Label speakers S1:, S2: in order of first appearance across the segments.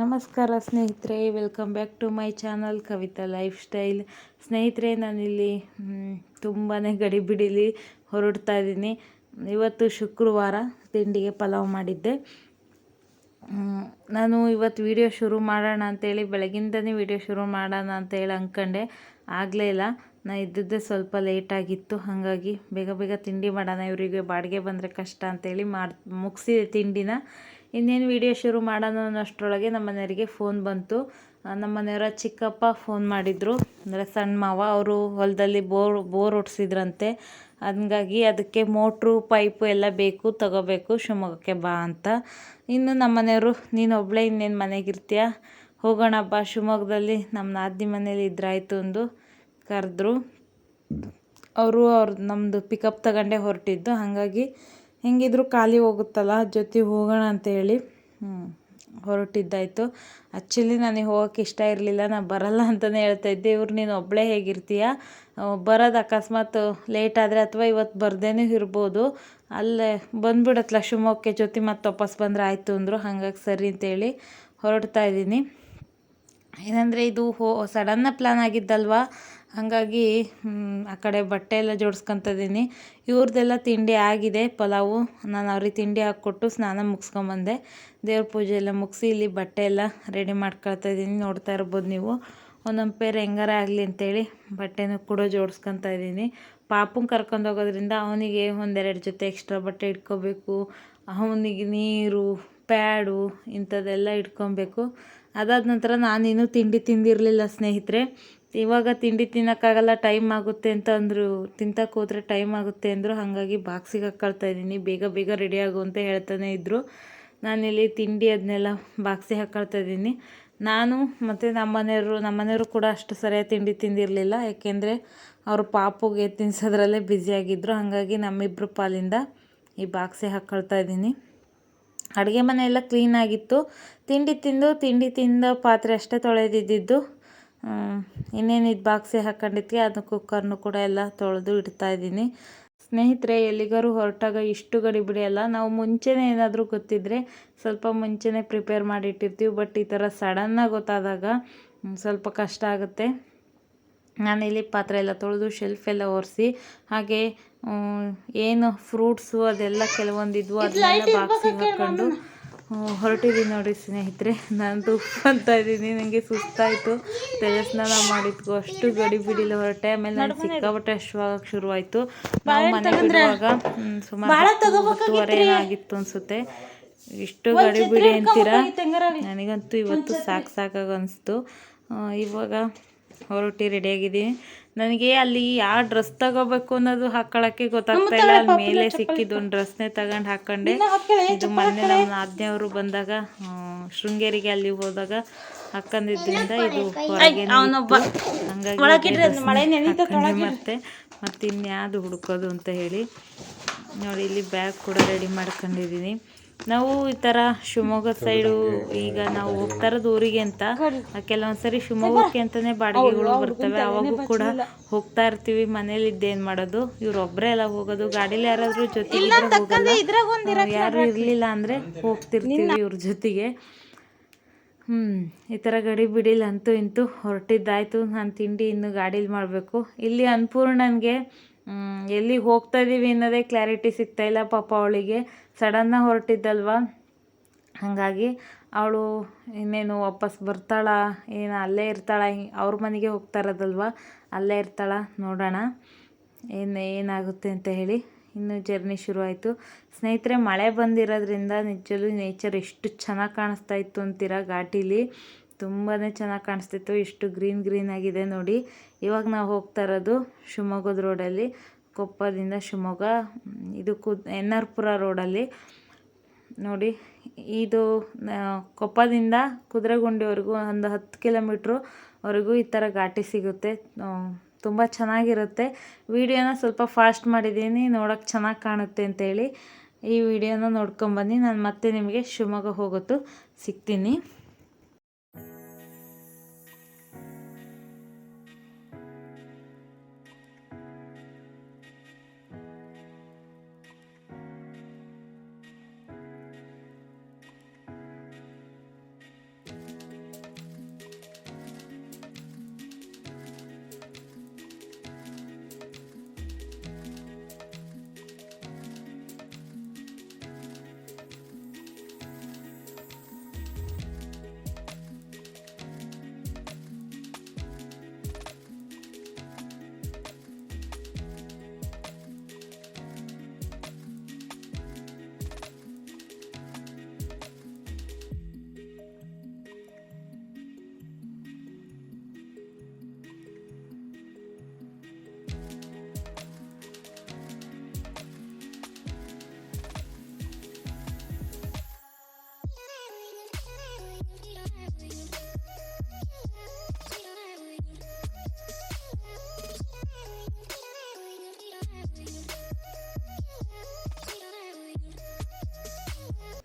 S1: ನಮಸ್ಕಾರ ಸ್ನೇಹಿತರೆ welcome back to my channel Kavita lifestyle ಸ್ನೇಹಿತರೆ, ನಾನಿಲ್ಲಿ ತುಂಬಾ ಗಡಿಬಿಡಿಲಿ ಹೊರಡ್ತಾ ಇದ್ದೀನಿ. ಇವತ್ತು ಶುಕ್ರವಾರ ತಿಂಡಿಗೆ ಪಲಾವ್ ಮಾಡಿದ್ದೆ. ನಾನು ಇವತ್ತು ವಿಡಿಯೋ ಶುರು ಮಾಡೋಣ ಅಂತೇಳಿ, ಬೆಳಗಿಂದನೇ ವಿಡಿಯೋ ಶುರು ಮಾಡೋಣ ಅಂತೇಳಿ ಅಂದ್ಕೊಂಡೆ. ಆಗಲೇ ಇಲ್ಲ. ನಾ ಇದ್ದದ್ದೇ ಸ್ವಲ್ಪ ಲೇಟಾಗಿತ್ತು ಹಾಗಾಗಿ ಬೇಗ ಬೇಗ ತಿಂಡಿ ಮಾಡೋಣ, ಇವರಿಗೆ ಬಾಡಿಗೆ ಬಂದರೆ ಕಷ್ಟ ಅಂತೇಳಿ ಮಾಡಿ, ಮುಗಿಸಿದೆ ತಿಂಡಿನ. ಇನ್ನೇನು ವಿಡಿಯೋ ಶುರು ಮಾಡೋಣ ಅನ್ನೋಷ್ಟರೊಳಗೆ ನಮ್ಮ ಮನೆಯವರಿಗೆ ಫೋನ್ ಬಂತು. ನಮ್ಮ ಮನೆಯವರ ಚಿಕ್ಕಪ್ಪ ಫೋನ್ ಮಾಡಿದರು. ಅಂದರೆ ಸಣ್ಣ ಮಾವ, ಅವರು ಹೊಲದಲ್ಲಿ ಬೋರ್ ಬೋರ್ ಹೊಡ್ಸಿದ್ರಂತೆ ಹಂಗಾಗಿ ಅದಕ್ಕೆ ಮೋಟ್ರು ಪೈಪು ಎಲ್ಲ ಬೇಕು, ತಗೋಬೇಕು, ಶಿವಮೊಗ್ಗಕ್ಕೆ ಬಾ ಅಂತ. ಇನ್ನು ನಮ್ಮ ಮನೆಯವರು, ನೀನು ಒಬ್ಬಳೇ ಇನ್ನೇನು ಮನೆಗಿರ್ತೀಯ ಹೋಗೋಣ ಬಾ, ಶಿವಮೊಗ್ಗದಲ್ಲಿ ನಮ್ಮ ನಾದಿ ಮನೇಲಿ ಇದ್ರಾಯ್ತು ಅಂದು ಕರೆದ್ರು. ಅವರು ಅವ್ರು ನಮ್ಮದು ಪಿಕಪ್ ತಗೊಂಡೇ ಹೊರಟಿದ್ದು. ಹಾಗಾಗಿ ಹೆಂಗಿದ್ರು ಖಾಲಿ ಹೋಗುತ್ತಲ್ಲ ಜೊತೆ ಹೋಗೋಣ ಅಂತೇಳಿ ಹೊರಟಿದ್ದಾಯಿತು. ಆ್ಯಕ್ಚುಲಿ ನನಗೆ ಹೋಗೋಕ್ಕೆ ಇಷ್ಟ ಇರಲಿಲ್ಲ, ನಾನು ಬರಲ್ಲ ಅಂತಲೇ ಹೇಳ್ತಾ ಇದ್ದೆ. ಇವ್ರು, ನೀನು ಒಬ್ಬಳೇ ಹೇಗಿರ್ತೀಯ? ಬರೋದು ಅಕಸ್ಮಾತ್ ಲೇಟ್ ಆದರೆ ಅಥವಾ ಇವತ್ತು ಬರ್ದೇನೂ ಇರ್ಬೋದು. ಅಲ್ಲೇ ಬಂದುಬಿಡತ್ತಲ್ಲ ಶಿವಮೊಗ್ಗಕ್ಕೆ, ಜೊತೆ ಮತ್ತೆ ವಾಪಸ್ ಬಂದರೆ ಆಯಿತು ಅಂದರು. ಹಾಗಾಗಿ ಸರಿ ಅಂತೇಳಿ ಹೊರಡ್ತಾ ಇದ್ದೀನಿ. ಏನಂದರೆ ಇದು ಹೋ ಸಡನ್ನ ಪ್ಲ್ಯಾನ್ ಆಗಿದ್ದಲ್ವಾ? ಹಾಗಾಗಿ ಆ ಕಡೆ ಬಟ್ಟೆ ಎಲ್ಲ ಜೋಡಿಸ್ಕೊತ ಇದ್ದೀನಿ ಇವ್ರದ್ದೆಲ್ಲ ತಿಂಡಿ ಆಗಿದೆ, ಪಲಾವು. ನಾನು ಅವ್ರಿಗೆ ತಿಂಡಿ ಹಾಕ್ಕೊಟ್ಟು ಸ್ನಾನ ಮುಗಿಸ್ಕೊಂಬಂದೆ. ದೇವ್ರ ಪೂಜೆ ಎಲ್ಲ ಮುಗಿಸಿ ಇಲ್ಲಿ ಬಟ್ಟೆ ಎಲ್ಲ ರೆಡಿ ಮಾಡ್ಕೊಳ್ತಾ ಇದ್ದೀನಿ. ನೋಡ್ತಾ ಇರ್ಬೋದು ನೀವು. ಒಂದೊಂದು ಪೇರ್ ಹೆಂಗಾರ ಆಗಲಿ ಅಂತೇಳಿ ಬಟ್ಟೆನೂ ಕೂಡ ಜೋಡಿಸ್ಕೊತಾ ಇದ್ದೀನಿ. ಪಾಪುನ ಕರ್ಕೊಂಡು ಹೋಗೋದ್ರಿಂದ ಅವನಿಗೆ ಒಂದೆರಡು ಜೊತೆ ಎಕ್ಸ್ಟ್ರಾ ಬಟ್ಟೆ ಇಟ್ಕೋಬೇಕು. ಅವನಿಗೆ ನೀರು ಪ್ಯಾಡು ಇಂಥದ್ದೆಲ್ಲ ಇಟ್ಕೊಬೇಕು. ಅದಾದ ನಂತರ ನಾನಿನ್ನೂ ತಿಂಡಿ ತಿಂದಿರಲಿಲ್ಲ ಸ್ನೇಹಿತರೆ. ಇವಾಗ ತಿಂಡಿ ತಿನ್ನೋಕ್ಕಾಗಲ್ಲ ಟೈಮ್ ಆಗುತ್ತೆ ಅಂತ ಅಂದರು ತಿಂತಕ್ಕೆ ಹೋದರೆ ಟೈಮ್ ಆಗುತ್ತೆ ಅಂದರು, ಹಾಗಾಗಿ ಬಾಕ್ಸಿಗೆ ಹಾಕ್ಕೊಳ್ತಾ ಇದ್ದೀನಿ. ಬೇಗ ಬೇಗ ರೆಡಿ ಆಗು ಅಂತ ಹೇಳ್ತಾನೆ ಇದ್ದರು ನಾನಿಲ್ಲಿ ತಿಂಡಿ ಅದನ್ನೆಲ್ಲ ಬಾಕ್ಸಿಗೆ ಹಾಕ್ಕೊಳ್ತಾ ಇದ್ದೀನಿ. ನಾನು ಮತ್ತು ನಮ್ಮ ಮನೆಯವರು ನಮ್ಮ ಮನೆಯವರು ಕೂಡ ಅಷ್ಟು ಸರಿಯಾಗಿ ತಿಂಡಿ ತಿಂದಿರಲಿಲ್ಲ. ಯಾಕೆಂದರೆ ಅವರು ಪಾಪುಗೆ ತಿನ್ಸೋದ್ರಲ್ಲೇ ಬ್ಯುಸಿಯಾಗಿದ್ದರು ಹಾಗಾಗಿ ನಮ್ಮಿಬ್ಬರು ಪಾಲಿಂದ ಈ ಬಾಕ್ಸಿಗೆ ಹಾಕ್ಕೊಳ್ತಾ ಇದ್ದೀನಿ. ಅಡುಗೆ ಮನೆ ಎಲ್ಲ ಕ್ಲೀನಾಗಿತ್ತು ತಿಂಡಿ ತಿಂದು, ತಿಂಡಿ ತಿಂದ ಪಾತ್ರೆ ಅಷ್ಟೇ ತೊಳೆದಿದ್ದಿದ್ದು. ಇನ್ನೇನು ಇದು ಬಾಕ್ಸಿ ಹಾಕೊಂಡಿದ್ದೆ ಅದು ಕುಕ್ಕರ್ನು ಕೂಡ ಎಲ್ಲ ತೊಳೆದು ಇಡ್ತಾ ಇದ್ದೀನಿ. ಸ್ನೇಹಿತರೆ ಎಲ್ಲಿಗಾರು ಹೊರಟಾಗ ಇಷ್ಟು ಗಡಿ ಅಲ್ಲ ನಾವು ಮುಂಚೆನೇ ಏನಾದರೂ ಗೊತ್ತಿದ್ದರೆ ಸ್ವಲ್ಪ ಮುಂಚೆನೇ ಪ್ರಿಪೇರ್ ಮಾಡಿಟ್ಟಿರ್ತೀವಿ. ಬಟ್ ಈ ಥರ ಸಡನ್ನಾಗಿ ಗೊತ್ತಾದಾಗ ಸ್ವಲ್ಪ ಕಷ್ಟ ಆಗುತ್ತೆ. ನಾನಿಲ್ಲಿ ಪಾತ್ರೆ ಎಲ್ಲ ತೊಳೆದು ಶೆಲ್ಫ್ ಎಲ್ಲ ಒರೆಸಿ ಹಾಗೆ ಏನು ಫ್ರೂಟ್ಸು ಅದೆಲ್ಲ ಕೆಲವೊಂದಿದ್ವು ಅದನ್ನೆಲ್ಲ ಬಾಕ್ಸಿಗೆ ಹಾಕ್ಕೊಂಡು ಹೊರಟಿದ್ದೀನಿ ನೋಡಿ ಸ್ನೇಹಿತರೆ. ನಾನು ಅಂತ ಇದ್ದೀನಿ. ನನಗೆ ಸುಸ್ತಾಯಿತು. ತಲೆ ಸ್ನಾನ ಮಾಡಿದ್ಕು ಅಷ್ಟು ಗಡಿಬಿಡಿಲಿ ಹೊರಟೆ. ಆಮೇಲೆ ನಾನು ಸಿಕ್ಕಾಪಟ್ಟೆ ಅಶ್ವಾಗಕ್ಕೆ ಶುರುವಾಯಿತು. ನಾವು ಮನೆಗೆ ಬಿಡುವಾಗ ಸುಮಾರು ಹತ್ತುವರೆ ಏನಾಗಿತ್ತು ಅನಿಸುತ್ತೆ. ಇಷ್ಟು ಗಡಿಬಿಡಿ ಅಂತೀರಾ? ನನಗಂತೂ ಇವತ್ತು ಸಾಕು ಸಾಕಾಗ ಅನಿಸ್ತು. ಇವಾಗ ಹೊರಟಿ ರೆಡಿಯಾಗಿದ್ದೀನಿ ನನಗೆ ಅಲ್ಲಿ ಯಾವ ಡ್ರೆಸ್ ತಗೋಬೇಕು ಅನ್ನೋದು ಹಾಕೊಳಕ್ಕೆ ಗೊತ್ತಾಗ್ತಾ ಇಲ್ಲ. ಮೇಲೆ ಸಿಕ್ಕಿದ್ದು ಒಂದು ಡ್ರೆಸ್ನೇ ತಗೊಂಡು ಹಾಕೊಂಡೆ. ಇದು ಮೊನ್ನೆ ನಮ್ಮ ಆಜ್ಞೆಯವರು ಬಂದಾಗ ಶೃಂಗೇರಿಗೆ ಅಲ್ಲಿ ಹೋದಾಗ ಹಾಕೊಂಡಿದ್ರಿಂದ ಇದು ಹೊರಗೆ ಹಂಗಾಗಿ ಹಾಕೊಂಡೆ ಮತ್ತೆ ಮತ್ತೆ ಇನ್ಯಾವುದು ಹುಡುಕೋದು ಅಂತ ಹೇಳಿ. ನೋಡಿ ಇಲ್ಲಿ ಬ್ಯಾಗ್ ಕೂಡ ರೆಡಿ ಮಾಡ್ಕೊಂಡಿದ್ದೀನಿ. ನಾವು ಈ ಥರ ಶಿವಮೊಗ್ಗ ಸೈಡು ಈಗ ನಾವು ಹೋಗ್ತಾ ಇರೋದು ಊರಿಗೆ ಅಂತ. ಕೆಲವೊಂದ್ಸರಿ ಶಿವಮೊಗ್ಗಕ್ಕೆ ಅಂತಾನೆ ಬಾಡಿಗೆಗಳು ಬರ್ತವೆ. ಅವಾಗೂ ಕೂಡ ಹೋಗ್ತಾ ಇರ್ತೀವಿ. ಮನೇಲಿ ಇದ್ದೇನು ಮಾಡೋದು? ಇವ್ರು ಒಬ್ಬರೇ ಎಲ್ಲ ಹೋಗೋದು. ಗಾಡೀಲಿ ಯಾರಾದ್ರೂ ಜೊತೆಗೆ ಹೋಗಲ್ಲ ಯಾರು ಇರಲಿಲ್ಲ ಅಂದರೆ ಹೋಗ್ತಿರ್ತೀವಿ ಇವ್ರ ಜೊತೆಗೆ. ಹ್ಞೂ ಈ ಥರ ಗಡಿ ಬಿಡಿಲ್ಲ ಅಂತೂ ಇಂತೂ ಹೊರಟಿದ್ದಾಯ್ತು. ನಾನು ತಿಂಡಿ ಇನ್ನು ಗಾಡೀಲಿ ಮಾಡಬೇಕು. ಇಲ್ಲಿ ಅನ್ಪೂರ್ಣನಿಗೆ ಎಲ್ಲಿ ಹೋಗ್ತಾ ಇದ್ದೀವಿ ಅನ್ನೋದೇ ಕ್ಲಾರಿಟಿ ಸಿಗ್ತಾ ಇಲ್ಲ ಪಾಪ ಅವಳಿಗೆ. ಸಡನ್ನಾಗಿ ಹೊರಟಿದ್ದಲ್ವಾ? ಹಾಗಾಗಿ ಅವಳು ಇನ್ನೇನು ವಾಪಸ್ ಬರ್ತಾಳ? ಏನು ಅಲ್ಲೇ ಇರ್ತಾಳ? ಅವ್ರ ಮನೆಗೆ ಹೋಗ್ತಾ ಇರೋದಲ್ವ? ಅಲ್ಲೇ ಇರ್ತಾಳ? ನೋಡೋಣ. ಏನು, ಏನಾಗುತ್ತೆ ಅಂತ ಹೇಳಿ ಇನ್ನು ಜರ್ನಿ ಶುರು ಆಯಿತು ಸ್ನೇಹಿತರೆ, ಮಳೆ ಬಂದಿರೋದ್ರಿಂದ ನಿಜಲ್ಲೂ ನೇಚರ್ ಎಷ್ಟು ಚೆನ್ನಾಗಿ ಕಾಣಿಸ್ತಾ ಇತ್ತು ಅಂತೀರ ಘಾಟಿಲಿ? ತುಂಬಾ ಚೆನ್ನಾಗಿ ಕಾಣಿಸ್ತಿತ್ತು. ಇಷ್ಟು ಗ್ರೀನ್ ಗ್ರೀನ್ ಆಗಿದೆ ನೋಡಿ. ಇವಾಗ ನಾವು ಹೋಗ್ತಾ ಇರೋದು ಶಿವಮೊಗ್ಗದ ರೋಡಲ್ಲಿ ಕೊಪ್ಪದಿಂದ ಶಿವಮೊಗ್ಗ. ಇದು ಕು ಎನ್ ಆರ್ ಪುರ ರೋಡಲ್ಲಿ ನೋಡಿ, ಇದು ಕೊಪ್ಪದಿಂದ ಕುದುರೆಗುಂಡಿವರೆಗೂ ಒಂದು ಹತ್ತು ಕಿಲೋಮೀಟ್ರವರೆಗೂ ಈ ಥರ ಘಾಟಿ ಸಿಗುತ್ತೆ. ತುಂಬ ಚೆನ್ನಾಗಿರುತ್ತೆ. ವಿಡಿಯೋನ ಸ್ವಲ್ಪ ಫಾಸ್ಟ್ ಮಾಡಿದ್ದೀನಿ ನೋಡೋಕ್ಕೆ ಚೆನ್ನಾಗಿ ಕಾಣುತ್ತೆ ಅಂತೇಳಿ. ಈ ವಿಡಿಯೋನ ನೋಡ್ಕೊಂಬನ್ನಿ ನಾನು ಮತ್ತೆ ನಿಮಗೆ ಶಿವಮೊಗ್ಗ ಹೋಗೋದು ಸಿಗ್ತೀನಿ.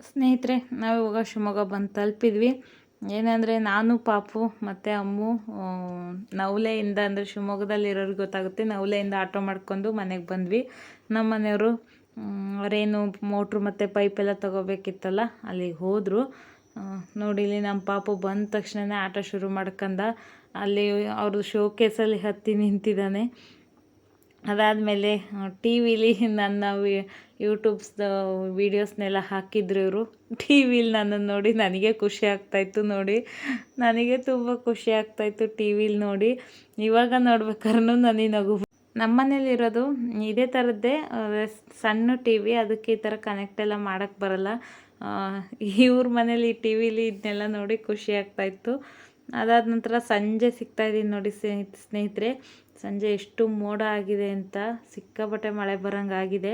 S1: ಸ್ನೇಹಿತರೆ, ನಾವು ಇವಾಗ ಶಿವಮೊಗ್ಗ ಬಂದು ತಲುಪಿದ್ವಿ. ಏನಂದರೆ ನಾನು, ಪಾಪು, ಮತ್ತು ಅಮ್ಮು ನವಲೆಯಿಂದ ಅಂದರೆ ಶಿವಮೊಗ್ಗದಲ್ಲಿರೋರಿಗೆ ಗೊತ್ತಾಗುತ್ತೆ. ನವಲೆಯಿಂದ ಆಟೋ ಮಾಡ್ಕೊಂಡು ಮನೆಗೆ ಬಂದ್ವಿ. ನಮ್ಮ ಮನೆಯವರು ಅವರೇನು ಮೋಟ್ರು ಮತ್ತು ಪೈಪೆಲ್ಲ ತೊಗೋಬೇಕಿತ್ತಲ್ಲ, ಅಲ್ಲಿಗೆ ಹೋದರು. ನೋಡಿ, ಇಲ್ಲಿ ನಮ್ಮ ಪಾಪು ಬಂದ ತಕ್ಷಣನೇ ಆಟ ಶುರು ಮಾಡ್ಕಂದ. ಅಲ್ಲಿ ಅವರು ಶೋ ಕೇಸಲ್ಲಿ ಹತ್ತಿ ನಿಂತಿದ್ದಾನೆ. ಅದಾದಮೇಲೆ ಟಿ ವಿಲಿ ನನ್ನ ಯೂಟ್ಯೂಬ್ಸ್ ವೀಡಿಯೋಸ್ನೆಲ್ಲ ಹಾಕಿದ್ರು ಇವರು. ಟಿ ವಿಲಿ ನನ್ನನ್ನು ನೋಡಿ ನನಗೆ ಖುಷಿ ಆಗ್ತಾಯಿತ್ತು ನೋಡಿ. ನನಗೆ ತುಂಬ ಖುಷಿ ಆಗ್ತಾಯಿತ್ತು ಟಿ ವಿಲಿ ನೋಡಿ. ಇವಾಗ ನೋಡ್ಬೇಕಾದ್ರೂ ನನಗೆ ನಗು ನಮ್ಮ ಮನೇಲಿರೋದು ಇದೇ ಥರದ್ದೇ ಸಣ್ಣ ಟಿ ವಿ, ಅದಕ್ಕೆ ಈ ಥರ ಕನೆಕ್ಟ್ ಎಲ್ಲ ಮಾಡೋಕ್ಕೆ ಬರಲ್ಲ. ಇವ್ರ ಮನೇಲಿ ಟಿ ವಿಲಿ ಇದನ್ನೆಲ್ಲ ನೋಡಿ ಖುಷಿ ಆಗ್ತಾಯಿತ್ತು ಅದಾದ ನಂತರ ಸಂಜೆ ಸಿಗ್ತಾ ಇದ್ದೀನಿ ನೋಡಿ ಸ್ನೇಹಿತ ಸ್ನೇಹಿತರೆ. ಸಂಜೆ ಎಷ್ಟು ಮೋಡ ಆಗಿದೆ ಅಂತ ಸಿಕ್ಕಾಪಟ್ಟೆ ಮಳೆ ಬರೋಂಗಾಗಿದೆ.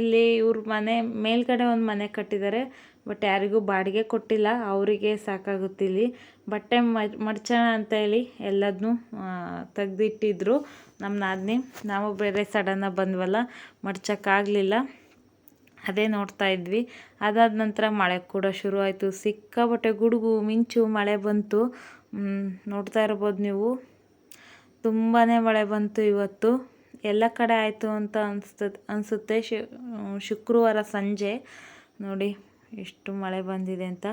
S1: ಇಲ್ಲಿ ಇವ್ರ ಮನೆ ಮೇಲ್ಗಡೆ ಒಂದು ಮನೆ ಕಟ್ಟಿದ್ದಾರೆ. ಬಟ್ ಯಾರಿಗೂ ಬಾಡಿಗೆ ಕೊಟ್ಟಿಲ್ಲ, ಅವರಿಗೆ ಸಾಕಾಗುತ್ತಿಲ್ಲಿ. ಬಟ್ಟೆ ಮಡ್ಚೋಣ ಅಂತ ಹೇಳಿ ಎಲ್ಲದನ್ನು ತೆಗ್ದಿಟ್ಟಿದ್ರು. ನಮ್ಮ ನಾದಿನಿ, ನಾವು ಬೇರೆ ಸಡನ್ನಾಗಿ ಬಂದ್ವಲ್ಲ, ಮಡ್ಚೋಕ್ಕಾಗಲಿಲ್ಲ. ಅದೇ ನೋಡ್ತಾ ಇದ್ವಿ. ಅದಾದ ನಂತರ ಮಳೆ ಕೂಡ ಶುರು ಆಯಿತು ಸಿಕ್ಕಾಪಟ್ಟೆ ಗುಡುಗು, ಮಿಂಚು ಮಳೆ ಬಂತು. ನೋಡ್ತಾ ಇರ್ಬೋದು ನೀವು. ತುಂಬಾ ಮಳೆ ಬಂತು ಇವತ್ತು. ಎಲ್ಲ ಕಡೆ ಆಯಿತು ಅಂತ ಅನಿಸ್ತದೆ ಅನಿಸುತ್ತೆ ಶುಕ್ರವಾರ ಸಂಜೆ. ನೋಡಿ. ಎಷ್ಟು ಮಳೆ ಬಂದಿದೆ ಅಂತ.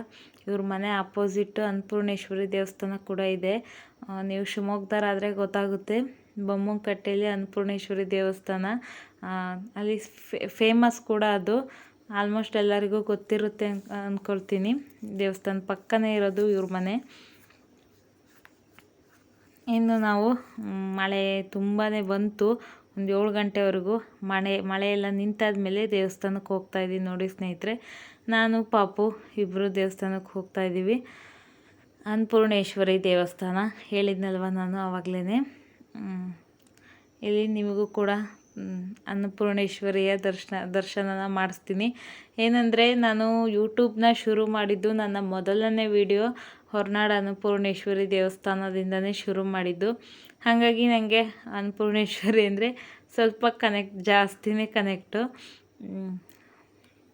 S1: ಇವ್ರ ಮನೆ ಅಪೋಸಿಟ್ ಅನ್ನಪೂರ್ಣೇಶ್ವರಿ ದೇವಸ್ಥಾನ ಕೂಡ ಇದೆ. ನೀವು ಶಿವಮೊಗ್ಗದಾರಾದರೆ ಗೊತ್ತಾಗುತ್ತೆ. ಬೊಮ್ಮನಕಟ್ಟೆಯಲ್ಲಿ ಅನ್ನಪೂರ್ಣೇಶ್ವರಿ ದೇವಸ್ಥಾನ. ಅಲ್ಲಿ ಫೇಮಸ್ ಕೂಡ ಅದು. ಆಲ್ಮೋಸ್ಟ್ ಎಲ್ಲರಿಗೂ ಗೊತ್ತಿರುತ್ತೆ ಅಂದ್ಕೊಳ್ತೀನಿ ದೇವಸ್ಥಾನ ಪಕ್ಕನೇ ಇರೋದು ಇವ್ರ ಮನೆ. ಇನ್ನು ನಾವು ಮಳೆ ತುಂಬಾ ಬಂತು. ಒಂದು ಏಳು ಗಂಟೆವರೆಗೂ. ಮಳೆ ಮಳೆ ಎಲ್ಲ ನಿಂತಾದ್ಮೇಲೆ ದೇವಸ್ಥಾನಕ್ಕೆ ಹೋಗ್ತಾ ಇದ್ದೀವಿ ನೋಡಿ ಸ್ನೇಹಿತರೆ. ನಾನು, ಪಾಪು ಇಬ್ಬರು ದೇವಸ್ಥಾನಕ್ಕೆ ಹೋಗ್ತಾ ಇದ್ದೀವಿ. ಅನ್ನಪೂರ್ಣೇಶ್ವರಿ ದೇವಸ್ಥಾನ. ಹೇಳಿದ್ನಲ್ವ ನಾನು ಆವಾಗಲೇ ಇಲ್ಲಿ ನಿಮಗೂ ಕೂಡ ಅನ್ನಪೂರ್ಣೇಶ್ವರಿಯ ದರ್ಶನ, ದರ್ಶನನ ಮಾಡಿಸ್ತೀನಿ. ಏನಂದರೆ, ನಾನು ಯೂಟ್ಯೂಬ್ನ ಶುರು ಮಾಡಿದ್ದು ನನ್ನ ಮೊದಲನೇ ವಿಡಿಯೋ ಹೊರನಾಡು ಅನ್ನಪೂರ್ಣೇಶ್ವರಿ ದೇವಸ್ಥಾನದಿಂದನೇ ಶುರು ಮಾಡಿದ್ದು. ಹಾಗಾಗಿ ನನಗೆ ಅನ್ನಪೂರ್ಣೇಶ್ವರಿ ಅಂದರೆ ಸ್ವಲ್ಪ ಕನೆಕ್ಟ್ ಜಾಸ್ತಿನೇ ಕನೆಕ್ಟು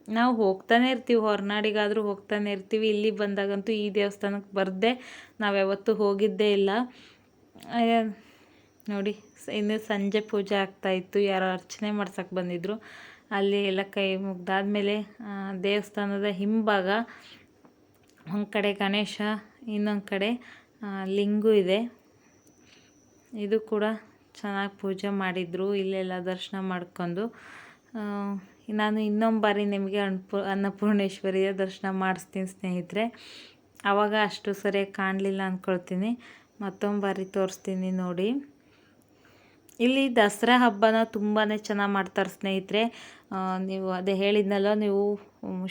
S1: ನಾವು ಹೋಗ್ತಾನೆ ಇರ್ತೀವಿ, ಹೊರನಾಡಿಗಾದರೂ ಹೋಗ್ತಾನೆ ಇರ್ತೀವಿ. ಇಲ್ಲಿ ಬಂದಾಗಂತೂ ಈ ದೇವಸ್ಥಾನಕ್ಕೆ ಬರದೆ ನಾವು ಯಾವತ್ತೂ ಹೋಗಿದ್ದೇ ಇಲ್ಲ. ನೋಡಿ ಇನ್ನು ಸಂಜೆ ಪೂಜೆ ಆಗ್ತಾಯಿತ್ತು ಯಾರೋ ಅರ್ಚನೆ ಮಾಡ್ಸಕ್ಕೆ ಬಂದಿದ್ದರು ಅಲ್ಲಿ ಎಲ್ಲ ಕೈ ಮುಗ್ದಾದ್ಮೇಲೆ ದೇವಸ್ಥಾನದ ಹಿಂಭಾಗ ಒಂದು ಕಡೆ ಗಣೇಶ, ಇನ್ನೊಂದು ಕಡೆ ಲಿಂಗು ಇದೆ. ಇದು ಕೂಡ ಚೆನ್ನಾಗಿ ಪೂಜೆ ಮಾಡಿದರು. ಇಲ್ಲೆಲ್ಲ ದರ್ಶನ ಮಾಡ್ಕೊಂಡು. ನಾನು ಇನ್ನೊಂದು ಬಾರಿ ನಿಮಗೆ ಅನ್ಪು, ಅನ್ನಪೂರ್ಣೇಶ್ವರಿಯ ದರ್ಶನ ಮಾಡಿಸ್ತೀನಿ ಸ್ನೇಹಿತರೆ. ಆವಾಗ ಅಷ್ಟು ಸರಿಯಾಗಿ ಕಾಣಲಿಲ್ಲ ಅಂದ್ಕೊಳ್ತೀನಿ ಮತ್ತೊಂದು ಬಾರಿ ತೋರಿಸ್ತೀನಿ ನೋಡಿ. ಇಲ್ಲಿ ದಸರಾ ಹಬ್ಬನ ತುಂಬಾ ಚೆನ್ನಾಗಿ ಮಾಡ್ತಾರೆ ಸ್ನೇಹಿತರೆ. ನೀವು ಅದೇ ಹೇಳಿದ್ನಲ್ಲ, ನೀವು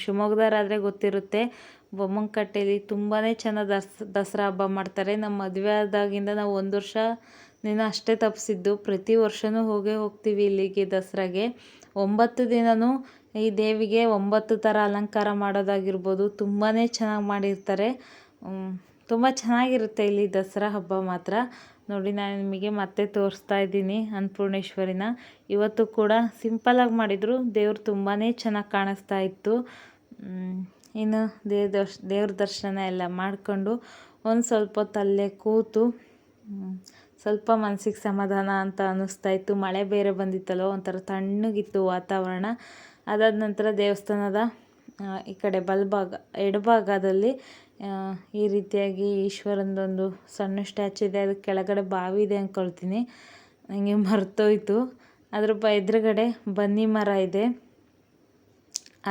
S1: ಶಿವಮೊಗ್ಗದವರಾದರೆ ಗೊತ್ತಿರುತ್ತೆ. ಬೊಮ್ಮನಕಟ್ಟೆಯಲ್ಲಿ ತುಂಬಾ ಚೆನ್ನಾಗಿ ದಸ್, ದಸರಾ ಹಬ್ಬ ಮಾಡ್ತಾರೆ. ನಮ್ಮ ಮದುವೆ ಆದಾಗಿಂದ ನಾವು ಒಂದು ವರ್ಷ ನಿನ್ನ ಅಷ್ಟೇ ತಪ್ಪಿಸಿದ್ದು ಪ್ರತಿ ವರ್ಷವೂ ಹೋಗೇ ಹೋಗ್ತೀವಿ ಇಲ್ಲಿಗೆ ದಸರಾಗೆ. ಒಂಬತ್ತು ದಿನವೂ ಈ ದೇವಿಗೆ ಒಂಬತ್ತು ಥರ ಅಲಂಕಾರ ಮಾಡೋದಾಗಿರ್ಬೋದು. ತುಂಬಾ ಚೆನ್ನಾಗಿ ಮಾಡಿರ್ತಾರೆ. ತುಂಬ ಚೆನ್ನಾಗಿರುತ್ತೆ ಇಲ್ಲಿ ದಸರಾ ಹಬ್ಬ ಮಾತ್ರ. ನೋಡಿ, ನಾನು ನಿಮಗೆ ಮತ್ತೆ ತೋರಿಸ್ತಾ ಇದ್ದೀನಿ ಅನ್ನಪೂರ್ಣೇಶ್ವರಿನ. ಇವತ್ತು ಕೂಡ ಸಿಂಪಲಾಗಿ ಮಾಡಿದರು. ದೇವ್ರು ತುಂಬಾ ಚೆನ್ನಾಗಿ ಕಾಣಿಸ್ತಾ ಇತ್ತು. ಇನ್ನು ದೇವ್ರ ದರ್ಶ್, ದೇವ್ರ ದರ್ಶನ ಎಲ್ಲ ಮಾಡಿಕೊಂಡು ಒಂದು ಸ್ವಲ್ಪ ಹೊತ್ತು ಅಲ್ಲೇ ಕೂತು ಸ್ವಲ್ಪ ಮನಸ್ಸಿಗೆ ಸಮಾಧಾನ ಅಂತ ಅನ್ನಿಸ್ತಾ ಇತ್ತು. ಮಳೆ ಬೇರೆ ಬಂದಿತ್ತಲ್ಲ, ಒಂಥರ ತಣ್ಣಗಿತ್ತು ವಾತಾವರಣ. ಅದಾದ ನಂತರ ದೇವಸ್ಥಾನದ ಈ ಕಡೆ ಬಲಭಾಗ, ಎಡಭಾಗದಲ್ಲಿ ಈ ರೀತಿಯಾಗಿ ಈಶ್ವರಂದೊಂದು ಸಣ್ಣ ಸ್ಟ್ಯಾಚು ಇದೆ. ಅದಕ್ಕೆ ಕೆಳಗಡೆ ಬಾವಿ ಇದೆ ಅಂದ್ಕೊಳ್ತೀನಿ ನನಗೆ ಮರ್ತೋಯ್ತು. ಅದ್ರ ಪ, ಎದುರುಗಡೆ ಬನ್ನಿ ಮರ ಇದೆ.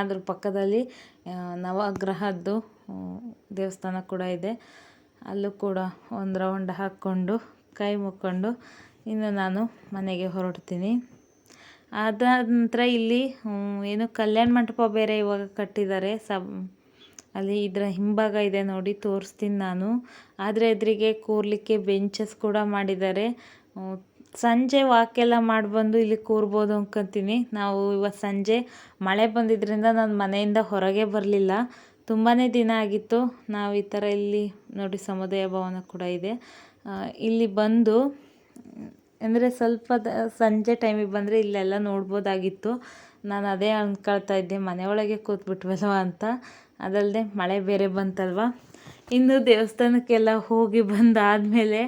S1: ಅದ್ರ ಪಕ್ಕದಲ್ಲಿ ನವಗ್ರಹದ್ದು ದೇವಸ್ಥಾನ ಕೂಡ ಇದೆ. ಅಲ್ಲೂ ಕೂಡ ಒಂದು ರೌಂಡ್ ಹಾಕ್ಕೊಂಡು ಕೈ ಮುಕ್ಕೊಂಡು ಇನ್ನು ನಾನು ಮನೆಗೆ ಹೊರಡ್ತೀನಿ. ಅದಾದ ನಂತರ ಇಲ್ಲಿ ಏನು ಕಲ್ಯಾಣ ಮಂಟಪ ಬೇರೆ ಇವಾಗ ಕಟ್ಟಿದ್ದಾರೆ. ಸಬ್, ಅಲ್ಲಿ ಇದರ ಹಿಂಭಾಗ ಇದೆ ನೋಡಿ, ತೋರಿಸ್ತೀನಿ ನಾನು. ಆದರೆ ಎದುರಿಗೆ ಕೂರ್ಲಿಕ್ಕೆ ಬೆಂಚಸ್ ಕೂಡ ಮಾಡಿದ್ದಾರೆ. ಸಂಜೆ ವಾಕ್ ಎಲ್ಲ ಮಾಡಿಬಂದು ಇಲ್ಲಿ ಕೂರ್ಬೋದು ಅಂದ್ಕೊತೀನಿ ನಾವು ಇವತ್ತು ಸಂಜೆ ಮಳೆ ಬಂದಿದ್ದರಿಂದ ನಾನು ಮನೆಯಿಂದ ಹೊರಗೆ ಬರಲಿಲ್ಲ. ತುಂಬಾ ದಿನ ಆಗಿತ್ತು. ನಾವು ಈ ಥರ ಇಲ್ಲಿ ನೋಡಿ ಸಮುದಾಯ ಭವನ ಕೂಡ ಇದೆ. ಇಲ್ಲಿ ಬಂದು, ಅಂದರೆ ಸ್ವಲ್ಪ ಸಂಜೆ ಟೈಮಿಗೆ ಬಂದರೆ ಇಲ್ಲೆಲ್ಲ ನೋಡ್ಬೋದಾಗಿತ್ತು. ನಾನು ಅದೇ ಅಂದ್ಕೊಳ್ತಾ ಇದ್ದೆ ಮನೆಯೊಳಗೆ ಕೂತ್ಬಿಟ್ವಲ್ವ ಅಂತ. ಅದಲ್ಲದೆ ಮಳೆ ಬೇರೆ ಬಂತಲ್ವ? ಇನ್ನು ದೇವಸ್ಥಾನಕ್ಕೆಲ್ಲ ಹೋಗಿ ಬಂದಾದಮೇಲೆ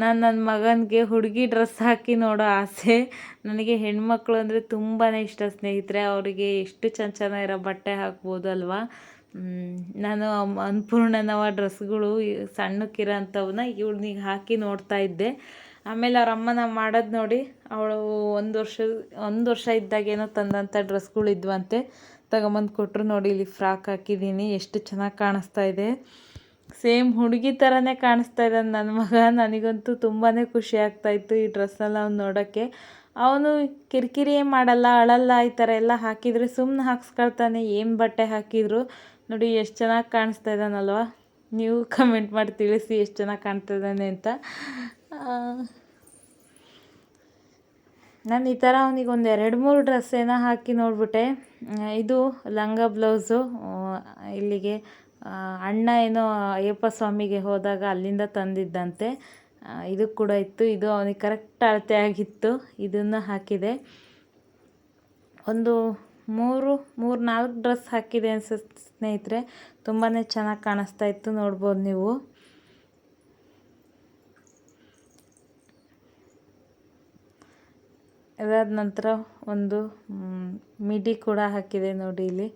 S1: ನಾನು ನನ್ನ ಮಗನಿಗೆ ಹುಡುಗಿ ಡ್ರೆಸ್ ಹಾಕಿ ನೋಡೋ ಆಸೆ. ನನಗೆ ಹೆಣ್ಮಕ್ಳು ಅಂದರೆ ತುಂಬಾ ಇಷ್ಟ ಸ್ನೇಹಿತರೆ, ಅವರಿಗೆ ಎಷ್ಟು ಚೆನ್ನ ಚೆನ್ನಾಗಿರೋ ಬಟ್ಟೆ ಹಾಕ್ಬೋದು ಅಲ್ವಾ? ನಾನು ಅನ್ನಪೂರ್ಣನವ ಡ್ರೆಸ್ಗಳು ಸಣ್ಣಕ್ಕಿರೋ ಅಂಥವನ್ನ ಇವನಿಗೆ ಹಾಕಿ ನೋಡ್ತಾ ಇದ್ದೆ. ಆಮೇಲೆ ಅವ್ರ ಅಮ್ಮನ ಮಾಡೋದು ನೋಡಿ ಅವಳು ಒಂದು ವರ್ಷ ಒಂದು ವರ್ಷ ಇದ್ದಾಗೇನೋ ತಂದಂಥ ಡ್ರೆಸ್ಗಳು ಇದ್ವಂತೆ. ತಗೊಂಬಂದು ಕೊಟ್ಟರು ನೋಡಿ, ಇಲ್ಲಿ ಫ್ರಾಕ್ ಹಾಕಿದ್ದೀನಿ, ಎಷ್ಟು ಚೆನ್ನಾಗಿ ಕಾಣಿಸ್ತಾ ಇದೆ. ಸೇಮ್ ಹುಡುಗಿ ಥರನೇ ಕಾಣಿಸ್ತಾ ಇದ್ದಾನೆ ನನ್ನ ಮಗ. ನನಗಂತೂ ತುಂಬಾ ಖುಷಿ ಆಗ್ತಾಯಿತ್ತು ಈ ಡ್ರೆಸ್ನೆಲ್ಲ ಅವ್ನು ನೋಡೋಕ್ಕೆ. ಅವನು ಕಿರಿಕಿರಿ ಮಾಡಲ್ಲ, ಅಳಲ್ಲ, ಈ ಥರ ಎಲ್ಲ ಹಾಕಿದರೆ ಸುಮ್ಮನೆ ಹಾಕ್ಸ್ಕೊಳ್ತಾನೆ, ಏನು ಬಟ್ಟೆ ಹಾಕಿದ್ರು. ನೋಡಿ, ಎಷ್ಟು ಚೆನ್ನಾಗಿ ಕಾಣಿಸ್ತಾ ಇದ್ದಾನಲ್ವ ನೀವು ಕಮೆಂಟ್ ಮಾಡಿ ತಿಳಿಸಿ ಎಷ್ಟು ಚೆನ್ನಾಗಿ ಕಾಣ್ತಾ ಇದ್ದಾನೆ ಅಂತ. ನಾನು ಈ ಥರ ಅವನಿಗೆ ಒಂದು ಎರಡು ಮೂರು ಡ್ರೆಸ್ ಏನೋ ಹಾಕಿ ನೋಡಿಬಿಟ್ಟೆ. ಇದು ಲಂಗ ಬ್ಲೌಸು. ಇಲ್ಲಿಗೆ ಅಣ್ಣ ಏನೋ ಅಯ್ಯಪ್ಪ ಸ್ವಾಮಿಗೆ ಹೋದಾಗ ಅಲ್ಲಿಂದ ತಂದಿದ್ದಂತೆ. ಇದು ಕೂಡ ಇತ್ತು. ಇದು ಅವನಿಗೆ ಕರೆಕ್ಟ್ ಅಳತೆ ಆಗಿತ್ತು. ಇದನ್ನು ಹಾಕಿದೆ. ಒಂದು ಮೂರು ಮೂರು, ನಾಲ್ಕು ಡ್ರೆಸ್ ಹಾಕಿದೆ ಅನ್ಸುತ್ತೆ ಸ್ನೇಹಿತರೆ. ತುಂಬಾ ಚೆನ್ನಾಗಿ ಕಾಣಿಸ್ತಾ ಇತ್ತು, ನೋಡ್ಬೋದು ನೀವು. ಅದಾದ ನಂತರ ಒಂದು ಮಿಡಿ ಕೂಡ ಹಾಕಿದೆ ನೋಡಿ ಇಲ್ಲಿ.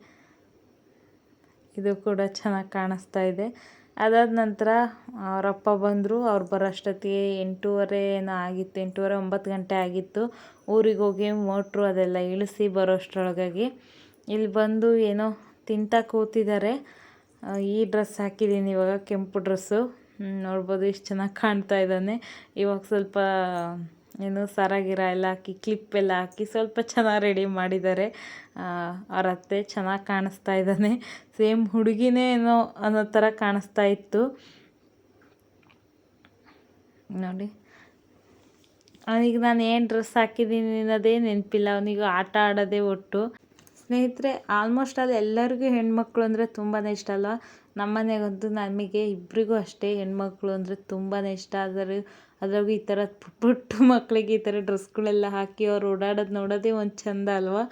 S1: ಇದು ಕೂಡ ಚೆನ್ನಾಗಿ ಕಾಣಿಸ್ತಾ ಇದೆ. ಅದಾದ ನಂತರ ಅವರಪ್ಪ ಬಂದರು, ಅವ್ರು ಬರೋಷ್ಟೊತ್ತಿಗೆ ಎಂಟೂವರೆ ಏನೋ ಆಗಿತ್ತು, ಎಂಟೂವರೆ ಒಂಬತ್ತು ಗಂಟೆ ಆಗಿತ್ತು. ಊರಿಗೆ ಹೋಗಿ ಮೋಟ್ರು ಅದೆಲ್ಲ ಇಳಿಸಿ ಬರೋಷ್ಟರೊಳಗಾಗಿ ಇಲ್ಲಿ ಬಂದು ಏನೋ ತಿಂತಾ ಕೂತಿದ್ದಾರೆ. ಈ ಡ್ರೆಸ್ ಹಾಕಿದ್ದೀನಿ, ಇವಾಗ ಕೆಂಪು ಡ್ರೆಸ್ಸು. ನೋಡ್ಬೋದು ಇಷ್ಟು ಚೆನ್ನಾಗಿ ಕಾಣ್ತಾ ಇದ್ದಾನೆ. ಇವಾಗ ಸ್ವಲ್ಪ ಏನು ಸರ ಗಿರ ಎಲ್ಲ ಹಾಕಿ ಕ್ಲಿಪ್ ಎಲ್ಲ ಹಾಕಿ ಸ್ವಲ್ಪ ಚೆನ್ನಾಗಿ ರೆಡಿ ಮಾಡಿದ್ದಾರೆ. ಅವ್ರ ಅತ್ತೆ ಚೆನ್ನಾಗಿ ಕಾಣಿಸ್ತಾ ಇದ್ದಾನೆ. ಸೇಮ್ ಹುಡುಗಿನೇ ಏನೋ ಅನ್ನೋ ಥರ ಕಾಣಿಸ್ತಾ ಇತ್ತು. ನೋಡಿ. ಅವನಿಗೆ ನಾನು ಏನು ಡ್ರೆಸ್ ಹಾಕಿದ್ದೀನಿ ಅನ್ನೋದೇ ನೆನಪಿಲ್ಲ. ಅವನಿಗೆ ಆಟ ಆಡೋದೇ ಒಟ್ಟು. ಸ್ನೇಹಿತರೆ ಆಲ್ಮೋಸ್ಟ್ ಅಲ್ಲಿ ಎಲ್ಲರಿಗೂ ಹೆಣ್ಮಕ್ಳು ಅಂದರೆ ತುಂಬಾ ಇಷ್ಟ ಅಲ್ವಾ? ನಮ್ಮ ಮನೆಗಂತೂ ನಮಗೆ ಇಬ್ಬರಿಗೂ ಅಷ್ಟೇ ಹೆಣ್ಮಕ್ಳು ಅಂದರೆ ತುಂಬಾ ಇಷ್ಟ. ಅದರ ಅದ್ರಾಗೂ ಈ ಥರ ಪುಟ್ಟ ಮಕ್ಕಳಿಗೆ ಈ ಥರ ಡ್ರೆಸ್ಗಳೆಲ್ಲ ಹಾಕಿ ಅವ್ರು ಓಡಾಡೋದು ನೋಡೋದೇ ಒಂದು ಚಂದ ಅಲ್ವಾ?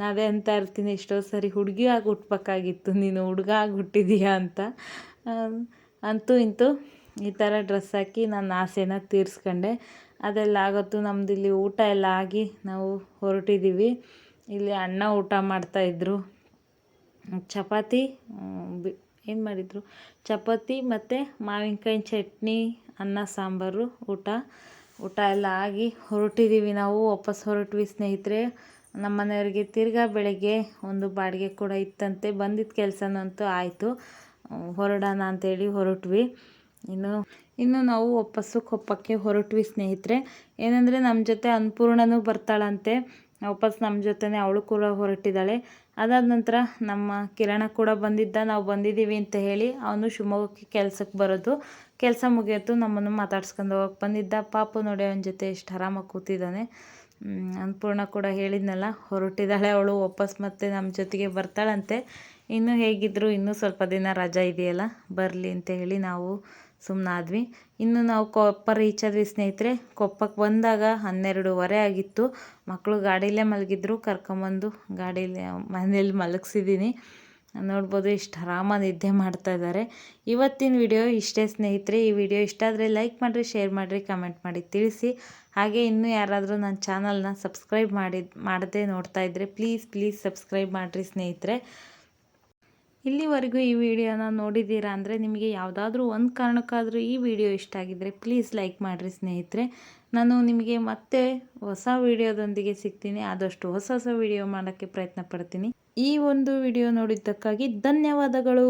S1: ನಾವೇ ಅಂತ ಇರ್ತೀನಿ, ಎಷ್ಟೋ ಸರಿ ಹುಡುಗಿ ಆಗಿ ಹುಟ್ಟಬೇಕಾಗಿತ್ತು ನೀನು ಹುಡುಗ ಆಗಿ ಹುಟ್ಟಿದೀಯಾ ಅಂತ. ಅಂತೂ ಇಂತೂ ಈ ಥರ ಡ್ರೆಸ್ ಹಾಕಿ ನನ್ನ ಆಸೆನ ತೀರಿಸ್ಕೊಂಡೆ. ಅದೆಲ್ಲ ಆಗೋತ್ತು, ನಮ್ದು ಇಲ್ಲಿ ಊಟ ಎಲ್ಲ ಆಗಿ ನಾವು ಹೊರಟಿದ್ದೀವಿ ಇಲ್ಲಿ ಅಣ್ಣ ಊಟ ಮಾಡ್ತಾಯಿದ್ರು ಚಪಾತಿ ಏನು ಮಾಡಿದರು? ಚಪಾತಿ ಮತ್ತು ಮಾವಿನಕಾಯಿ ಚಟ್ನಿ ಅನ್ನ, ಸಾಂಬಾರು, ಊಟ. ಊಟ ಎಲ್ಲ ಆಗಿ ಹೊರಟಿದ್ದೀವಿ ನಾವು, ವಾಪಸ್ ಹೊರಟ್ವಿ ಸ್ನೇಹಿತರೆ. ನಮ್ಮ ಮನೆಯವ್ರಿಗೆ ತಿರ್ಗಾ ಬೆಳಗ್ಗೆ ಒಂದು ಬಾಡಿಗೆ ಕೂಡ ಇತ್ತಂತೆ, ಬಂದಿದ್ದ ಕೆಲಸನಂತೂ ಆಯಿತು. ಹೊರಡೋಣ ಅಂತೇಳಿ ಹೊರಟ್ವಿ. ಇನ್ನು ಇನ್ನು ನಾವು ವಾಪಸ್ಸು ಕೊಪ್ಪಕ್ಕೆ ಹೊರಟ್ವಿ ಸ್ನೇಹಿತರೆ. ಏನಂದರೆ ನಮ್ಮ ಜೊತೆ ಅನ್ನಪೂರ್ಣನೂ ಬರ್ತಾಳಂತೆ. ವಾಪಸ್ ನಮ್ಮ ಜೊತೆನೇ ಅವಳು ಕೂಡ ಹೊರಟಿದ್ದಾಳೆ. ಅದಾದ ನಂತರ ನಮ್ಮ ಕಿರಣ ಕೂಡ ಬಂದಿದ್ದ. ನಾವು ಬಂದಿದ್ದೀವಿ ಅಂತ ಹೇಳಿ ಅವನು ಶಿವಮೊಗ್ಗಕ್ಕೆ ಕೆಲ್ಸಕ್ಕೆ ಬರೋದು. ಕೆಲಸ ಮುಗಿಯಿತು ನಮ್ಮನ್ನು ಮಾತಾಡ್ಸ್ಕೊಂಡು ಹೋಗಕ್ಕೆ ಬಂದಿದ್ದ. ಪಾಪು ನೋಡಿ ಅವನ ಜೊತೆ ಎಷ್ಟು ಆರಾಮಾಗಿ ಕೂತಿದ್ದಾನೆ. ಅನ್ನಪೂರ್ಣ ಕೂಡ ಹೇಳಿದ್ನಲ್ಲ, ಹೊರಟಿದ್ದಾಳೆ ಅವಳು, ವಾಪಸ್ ಮತ್ತೆ ನಮ್ಮ ಜೊತೆಗೆ ಬರ್ತಾಳಂತೆ. ಇನ್ನೂ ಹೇಗಿದ್ದರೂ ಇನ್ನೂ ಸ್ವಲ್ಪ ದಿನ ರಜಾ ಇದೆಯಲ್ಲ, ಬರಲಿ ಅಂತ ಹೇಳಿ ನಾವು ಸುಮ್ಮನಾದ್ವಿ ಇನ್ನು ನಾವು ಕೊಪ್ಪ ರೀಚ್ ಆದ್ವಿ ಸ್ನೇಹಿತರೆ. ಕೊಪ್ಪಕ್ಕೆ ಬಂದಾಗ ಹನ್ನೆರಡೂವರೆ ಆಗಿತ್ತು. ಮಕ್ಕಳು ಗಾಡೀಲೇ ಮಲಗಿದ್ರು. ಕರ್ಕೊಂಬಂದು ಗಾಡೀಲಿ ಮನೇಲಿ ಮಲಗಿಸಿದ್ದೀನಿ ನೋಡ್ಬೋದು ಇಷ್ಟು ಆರಾಮಾಗಿ ನಿದ್ದೆ ಮಾಡ್ತಾ ಇದ್ದಾರೆ ಇವತ್ತಿನ ವಿಡಿಯೋ ಇಷ್ಟೇ ಸ್ನೇಹಿತರೆ. ಈ ವಿಡಿಯೋ ಇಷ್ಟ ಆದರೆ ಲೈಕ್ ಮಾಡಿರಿ ಶೇರ್ ಮಾಡಿರಿ ಕಮೆಂಟ್ ಮಾಡಿ ತಿಳಿಸಿ. ಹಾಗೆ ಇನ್ನೂ ಯಾರಾದರೂ ನನ್ನ ಚಾನಲ್ನ ಸಬ್ಸ್ಕ್ರೈಬ್ ಮಾಡಿ ಮಾಡದೆ ನೋಡ್ತಾ ಇದ್ದರೆ ಪ್ಲೀಸ್ ಪ್ಲೀಸ್ ಸಬ್ಸ್ಕ್ರೈಬ್ ಮಾಡಿರಿ ಸ್ನೇಹಿತರೆ. ಇಲ್ಲಿವರೆಗೂ ಈ ವಿಡಿಯೋನ ನೋಡಿದ್ದೀರಾ ಅಂದರೆ ನಿಮಗೆ ಯಾವುದಾದ್ರೂ ಒಂದು ಕಾರಣಕ್ಕಾದರೂ ಈ ವಿಡಿಯೋ ಇಷ್ಟ ಆಗಿದ್ದರೆ ಪ್ಲೀಸ್ ಲೈಕ್ ಮಾಡಿರಿ ಸ್ನೇಹಿತರೆ. ನಾನು ನಿಮಗೆ ಮತ್ತೆ ಹೊಸ ವಿಡಿಯೋದೊಂದಿಗೆ ಸಿಗ್ತೀನಿ. ಆದಷ್ಟು ಹೊಸ ಹೊಸ ವಿಡಿಯೋ ಮಾಡೋಕ್ಕೆ ಪ್ರಯತ್ನ ಪಡ್ತೀನಿ. ಈ ಒಂದು ವಿಡಿಯೋ ನೋಡಿದ್ದಕ್ಕಾಗಿ ಧನ್ಯವಾದಗಳು.